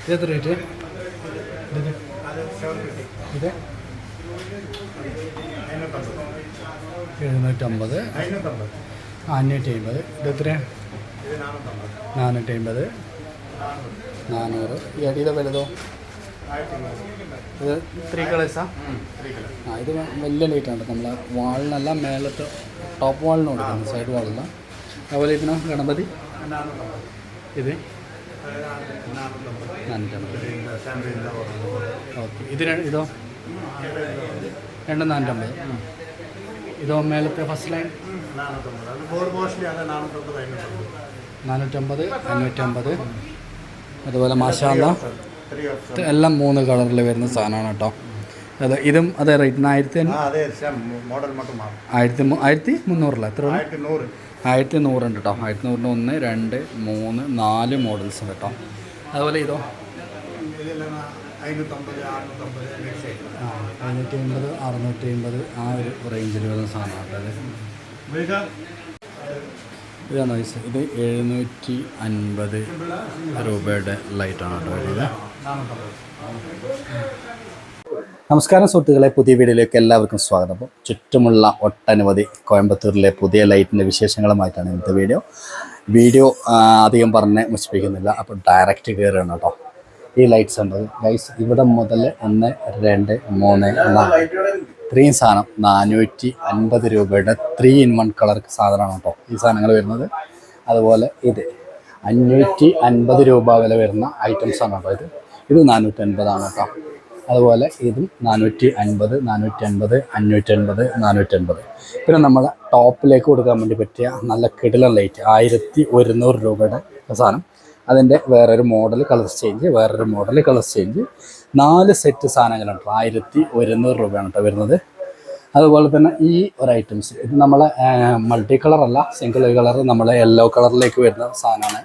ഇത് എത്ര റേറ്റ് ഇത് എഴുന്നൂറ്റമ്പത്. അഞ്ഞൂറ്റി അമ്പത് ഇത് എത്ര? നാനൂറ്റി അമ്പത് നാനൂറ്. ഈ അടിയിലെ വലുതോ? ഇത് ത്രീ കളേഴ്സാ ആ? ഇത് വലിയ ലൈറ്റാണ് നമ്മളെ വാളിനല്ല മേലത്തെ ടോപ്പ് വാളിന് കൊടുക്കുന്നത് സൈഡ് വാളില്ല അതുപോലെ ഇതിനോ ഗണപതി? ഇത്? നാനൂറ്റമ്പത്. ഓക്കെ ഇത് ഇതോ? രണ്ട് നാനൂറ്റമ്പത്. ഇതോ മേലത്തെ ഫസ്റ്റ് ലൈൻ നാനൂറ്റമ്പത്. അഞ്ഞൂറ്റമ്പത്. അതുപോലെ മാഷാല്ല എല്ലാം മൂന്ന് കളറിൽ വരുന്ന സാധനമാണ് കേട്ടോ. അതെ ഇതും അതെ റേറ്റ് ആയിരത്തി മോഡൽ മട്ടും മാറും. ആയിരത്തി ആയിരത്തി മുന്നൂറില്ല? എത്ര? ആയിരത്തി നൂറ്. ആയിരത്തി നൂറുണ്ട് കേട്ടോ ആയിരത്തി നൂറിന്റെ ഒന്ന് രണ്ട് മൂന്ന് നാല് മോഡൽസ് ഉണ്ട് കേട്ടോ അതുപോലെ ഇതോ? അഞ്ഞൂറ്റി അമ്പത് അറുന്നൂറ്റി അമ്പത് ആ ഒരു റേഞ്ചിൽ വരുന്ന സാധനമാണ് അതെ ഇത്. ഇതാണ് വയസ്സ് ഇത് എഴുന്നൂറ്റി അൻപത് രൂപയുടെ ലൈറ്റാണ് കേട്ടോ ഇത് നമസ്കാരം സുഹൃത്തുക്കളെ പുതിയ വീഡിയോയിലേക്ക് എല്ലാവർക്കും സ്വാഗതം. ചുറ്റുമുള്ള ഒട്ടനവധി കോയമ്പത്തൂരിലെ പുതിയ ലൈറ്റിന്റെ വിശേഷങ്ങളുമായിട്ടാണ് ഇന്നത്തെ വീഡിയോ. വീഡിയോ അധികം പറഞ്ഞ് മുഷിപ്പിക്കുന്നില്ല. അപ്പോൾ ഡയറക്റ്റ് കയറുകയാണ് കേട്ടോ. ഈ ലൈറ്റ്സ് ഉണ്ട് ഗൈസ് ഇവിടെ മുതൽ ഒന്ന് രണ്ട് മൂന്ന് നാല്. ഇത്രയും സാധനം നാനൂറ്റി അൻപത് രൂപയുടെ ത്രീ ഇൻ വൺ കളർ സാധനമാണ് കേട്ടോ ഈ സാധനങ്ങൾ വരുന്നത്. അതുപോലെ ഇത് അഞ്ഞൂറ്റി അൻപത് രൂപ വില വരുന്ന ഐറ്റംസ് ആണ് കേട്ടോ ഇത്. ഇത് നാനൂറ്റി അൻപതാണ് കേട്ടോ. അതുപോലെ ഇതും നാനൂറ്റി അൻപത് നാനൂറ്റി അൻപത് അഞ്ഞൂറ്റി അൻപത് നാനൂറ്റി അൻപത് പിന്നെ നമ്മൾ ടോപ്പിലേക്ക് കൊടുക്കാൻ വേണ്ടി പറ്റിയ നല്ല കിടിലൻ ലൈറ്റ് ആയിരത്തി ഒരുന്നൂറ് രൂപയുടെ സാധനം. അതിന്റെ വേറൊരു മോഡൽ കളർ ചേഞ്ച് വേറൊരു മോഡൽ കളർ ചേഞ്ച്. നാല് സെറ്റ് സാധനങ്ങളുണ്ട് ആയിരത്തി ഒരുന്നൂറ് രൂപയാണ് കേട്ടോ വരുന്നത്. അതുപോലെ തന്നെ ഈ ഒരു ഐറ്റംസ് ഇത് നമ്മളെ മൾട്ടി കളറല്ല സിംഗിൾ കളർ നമ്മളെ യെല്ലോ കളറിലേക്ക് വരുന്ന സാധനമാണ്.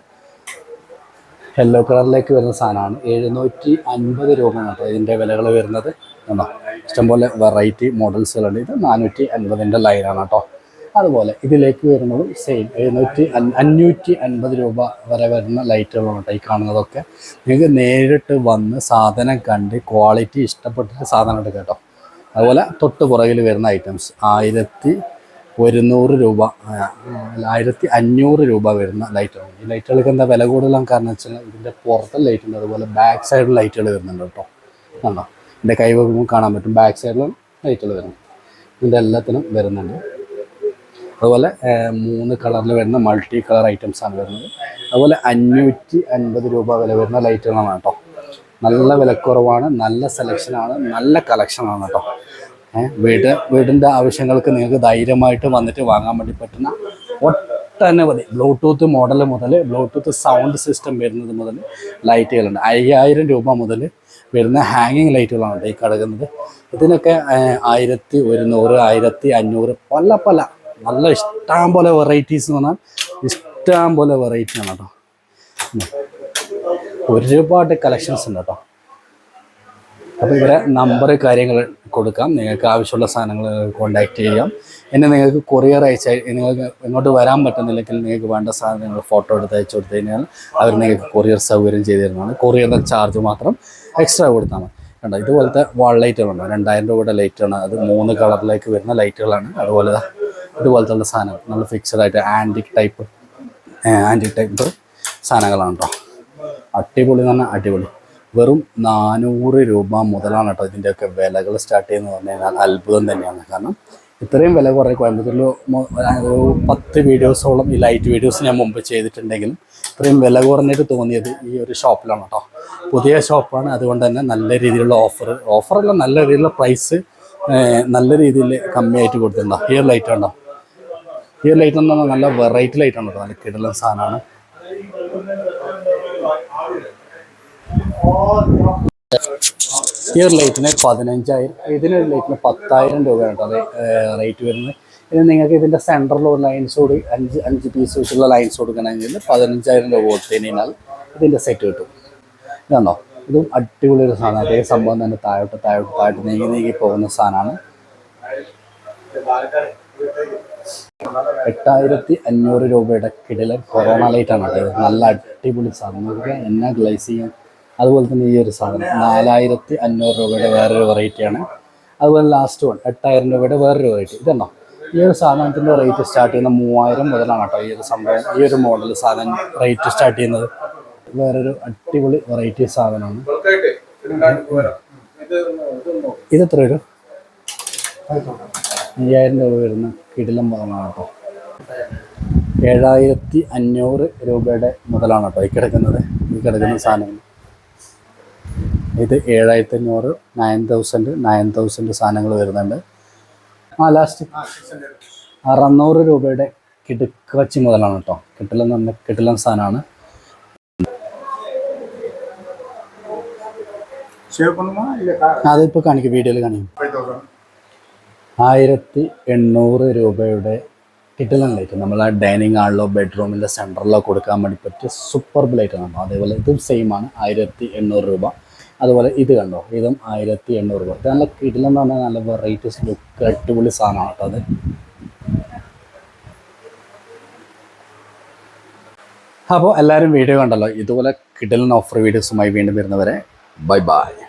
യെല്ലോ കളറിലേക്ക് വരുന്ന സാധനമാണ്. എഴുന്നൂറ്റി അൻപത് രൂപ കേട്ടോ ഇതിന്റെ വിലകൾ വരുന്നത്. കണ്ടോ? ഇഷ്ടംപോലെ വെറൈറ്റി മോഡൽസുകളുണ്ട് ഇത് നാനൂറ്റി അൻപതിന്റെ ലൈനാണ് കേട്ടോ. അതുപോലെ ഇതിലേക്ക് വരുന്നതും സെയിം എഴുന്നൂറ്റി അഞ്ഞൂറ്റി അൻപത് രൂപ വരെ വരുന്ന ലൈറ്റുകളാണ് കേട്ടോ ഈ കാണുന്നതൊക്കെ. നിങ്ങൾക്ക് നേരിട്ട് വന്ന് സാധനം കണ്ട് ക്വാളിറ്റി ഇഷ്ടപ്പെട്ടിട്ട് സാധനം എടുക്കാം കേട്ടോ. അതുപോലെ തൊട്ട് പുറകിൽ വരുന്ന ഐറ്റംസ് ആയിരത്തി ഒരുന്നൂറ് രൂപ ആയിരത്തി അഞ്ഞൂറ് രൂപ വരുന്ന ലൈറ്റുകൾ ഈ ലൈറ്റുകൾക്ക് എന്താ വില കൂടുതലാണ് കാരണം വെച്ചാൽ ഇതിന്റെ പുറത്തെ ലൈറ്റ് ഉണ്ട്. അതുപോലെ ബാക്ക് സൈഡിൽ ലൈറ്റുകൾ വരുന്നുണ്ട് കേട്ടോ. കണ്ടോ? എന്റെ കൈ കാണാൻ പറ്റും. ബാക്ക് സൈഡിലും ലൈറ്റുകൾ വരുന്നു ഇതിന്റെ എല്ലാത്തിനും വരുന്നുണ്ട്. അതുപോലെ മൂന്ന് കളറിൽ വരുന്ന മൾട്ടി കളർ ഐറ്റംസ് ആണ് വരുന്നത്. അതുപോലെ അഞ്ഞൂറ്റി അൻപത് രൂപ വില വരുന്ന ലൈറ്റുകളാണ് കേട്ടോ. നല്ല വിലക്കുറവാണ് നല്ല സെലക്ഷനാണ് നല്ല കളക്ഷനാണ് കേട്ടോ. വീട് വീടിന്റെ ആവശ്യങ്ങൾക്ക് നിങ്ങൾക്ക് ധൈര്യമായിട്ട് വന്നിട്ട് വാങ്ങാൻ വേണ്ടി പറ്റുന്ന ഒട്ടനവധി ബ്ലൂടൂത്ത് മോഡൽ മുതൽ ബ്ലൂടൂത്ത് സൗണ്ട് സിസ്റ്റം വരുന്നത് മുതൽ ലൈറ്റുകളുണ്ട്. അയ്യായിരം രൂപ മുതൽ വരുന്ന ഹാങ്ങിങ് ലൈറ്റുകളാണ് ഈ കിടക്കുന്നത്. ഇതിനൊക്കെ ആയിരത്തി ഒരുന്നൂറ് ആയിരത്തി അഞ്ഞൂറ് പല പല നല്ല ഇഷ്ടം പോലെ വെറൈറ്റീസ് എന്ന് പറഞ്ഞാൽ ഇഷ്ടം പോലെ വെറൈറ്റി ആണ് കേട്ടോ. ഒരുപാട് കളക്ഷൻസ് ഉണ്ട് കേട്ടോ. അപ്പോൾ ഇവിടെ നമ്പർ കാര്യങ്ങൾ കൊടുക്കാം. നിങ്ങൾക്ക് ആവശ്യമുള്ള സാധനങ്ങൾ കോണ്ടാക്ട് ചെയ്യാം. എന്നെ നിങ്ങൾക്ക് കൊറിയർ അയച്ച നിങ്ങൾക്ക് ഇങ്ങോട്ട് വരാൻ പറ്റുന്നില്ലെങ്കിൽ നിങ്ങൾക്ക് വേണ്ട സാധനങ്ങൾ ഫോട്ടോ എടുത്ത് അയച്ചു കൊടുത്തു കഴിഞ്ഞാൽ അവർ നിങ്ങൾക്ക് കൊറിയർ സൗകര്യം ചെയ്തു തരുന്നതാണ്. കൊറിയറിന്റെ ചാർജ് മാത്രം എക്സ്ട്രാ കൊടുത്താൽ മതി. കണ്ടോ? ഇതുപോലത്തെ വാൾ ലൈറ്റുകളുണ്ട് രണ്ടായിരം രൂപയുടെ ലൈറ്റാണ് അത് മൂന്ന് കളറിലേക്ക് വരുന്ന ലൈറ്റുകളാണ് അതുപോലെ ഇതുപോലത്തെ ഉള്ള നല്ല നമ്മൾ ഫിക്സഡ് ആയിട്ട് ആന്റിക് ടൈപ്പ് ആന്റിക് ടൈപ്പ് സാധനങ്ങളാണ് കേട്ടോ. അടിപൊളി എന്ന് പറഞ്ഞാൽ അടിപൊളി. വെറും നാനൂറ് രൂപ മുതലാണ് കേട്ടോ ഇതിന്റെയൊക്കെ വിലകൾ സ്റ്റാർട്ട് ചെയ്യുന്നത് പറഞ്ഞു കഴിഞ്ഞാൽ അത്ഭുതം തന്നെയാണ്. കാരണം ഇത്രയും വില കുറേ കോയമ്പത്തൂരിൽ ഒരു പത്ത് വീഡിയോസോളം ഈ ലൈറ്റ് വീഡിയോസ് ഞാൻ മുമ്പ് ചെയ്തിട്ടുണ്ടെങ്കിലും ഇത്രയും വില കുറഞ്ഞിട്ട് തോന്നിയത് ഈ ഒരു ഷോപ്പിലാണ് കേട്ടോ. പുതിയ ഷോപ്പാണ്. അതുകൊണ്ട് തന്നെ നല്ല രീതിയിലുള്ള ഓഫർ ഓഫറല്ല നല്ല രീതിയിലുള്ള പ്രൈസ് നല്ല രീതിയിൽ കമ്മിയായിട്ട് കൊടുത്തിട്ടുണ്ടോ? ഇയർ ലൈറ്റ് ഉണ്ടോ ഇയർ ലൈറ്റ് എന്ന് പറഞ്ഞാൽ നല്ല വെറൈറ്റി ലൈറ്റ് ആണ് കേട്ടോ. നല്ല കിടലൻ സാധനമാണ്. ഈ ഒരു ലൈറ്റിന് പതിനഞ്ചായിരം ഇതിനൊരു ലൈറ്റിന് പത്തായിരം രൂപയാണ് കേട്ടോ അത് റേറ്റ് വരുന്നത്. ഇനി നിങ്ങൾക്ക് ഇതിന്റെ സെന്ററിലുള്ള ലൈൻസ് കൂടി അഞ്ച് അഞ്ച് പീസ് വെച്ചുള്ള ലൈൻസ് കൊടുക്കണമെങ്കിൽ പതിനഞ്ചായിരം രൂപ കൊടുത്തു ഇതിന്റെ സെറ്റ് കിട്ടും. ഇതാണോ? ഇതും അടിപൊളി ഒരു സാധനം അതേ സംഭവം തന്നെ താഴോട്ട് താഴോട്ട് താഴോട്ട് നീങ്ങി നീങ്ങി പോകുന്ന സാധനമാണ്. എട്ടായിരത്തി അഞ്ഞൂറ് രൂപയുടെ കിടിലൻ കൊറോണ ലൈറ്റാണ് അത് നല്ല അടിപൊളി സാധനം. എന്നാ ഗ്ലൈസ് ചെയ്യാൻ അതുപോലെ തന്നെ ഈ ഒരു സാധനം. നാലായിരത്തി അഞ്ഞൂറ് രൂപയുടെ വേറൊരു വെറൈറ്റിയാണ് അതുപോലെ ലാസ്റ്റ് വൺ എട്ടായിരം രൂപയുടെ വേറൊരു വെറൈറ്റി ഇതെണ്ണോ ഈ ഒരു സാധനത്തിന്റെ റേറ്റ് സ്റ്റാർട്ട് ചെയ്യുന്ന മൂവായിരം മുതലാണ് കേട്ടോ ഈ ഒരു സംഭവം. ഈ ഒരു മോഡൽ സാധനം റേറ്റ് സ്റ്റാർട്ട് ചെയ്യുന്നത്. വേറൊരു അടിപൊളി വെറൈറ്റി സാധനമാണ്. ഇത് എത്ര വരും? അയ്യായിരം രൂപ വരുന്ന കിടിലം മുതലാണ് കേട്ടോ. ഏഴായിരത്തി അഞ്ഞൂറ് രൂപയുടെ മുതലാണ് കേട്ടോ ഈ കിടക്കുന്നത്. ഈ കിടക്കുന്ന സാധനം. ഇത് ഏഴായിരത്തി അഞ്ഞൂറ് നയൻ തൗസൻഡ് നയൻ തൗസൻഡ് സാധനങ്ങൾ വരുന്നുണ്ട്. ആ ലാസ്റ്റ് അറുന്നൂറ് രൂപയുടെ കിടുക്കച്ചി മുതലാണ് കേട്ടോ കിട്ടിലം നല്ല കിട്ടിലം സാധനമാണ്. അതിപ്പോൾ കാണിക്കും വീഡിയോയിൽ കാണിക്കും. ആയിരത്തി എണ്ണൂറ് രൂപയുടെ കിട്ടിലം ലൈറ്റ് നമ്മൾ ആ ഡൈനിങ് ഹാളിലോ ബെഡ്റൂമിലോ സെന്ററിലോ കൊടുക്കാൻ വേണ്ടി പറ്റിയ സൂപ്പർ ലൈറ്റാണ് അതേപോലെ ഇതും സെയിം ആണ്. ആയിരത്തി എണ്ണൂറ് രൂപ. അതുപോലെ ഇത് കണ്ടോ? ഇതും ആയിരത്തി എണ്ണൂറ് രൂപ. നല്ല കിടിലെന്ന് പറഞ്ഞാൽ നല്ല വെറൈറ്റീസ് ലുക്ക് അടിപൊളി സാധനമാണ് കേട്ടോ അത്. അപ്പോൾ എല്ലാവരും വീഡിയോ കണ്ടല്ലോ. ഇതുപോലെ കിടലിന് ഓഫർ വീഡിയോസുമായി വീണ്ടും വരുന്നവരെ ബൈ ബൈ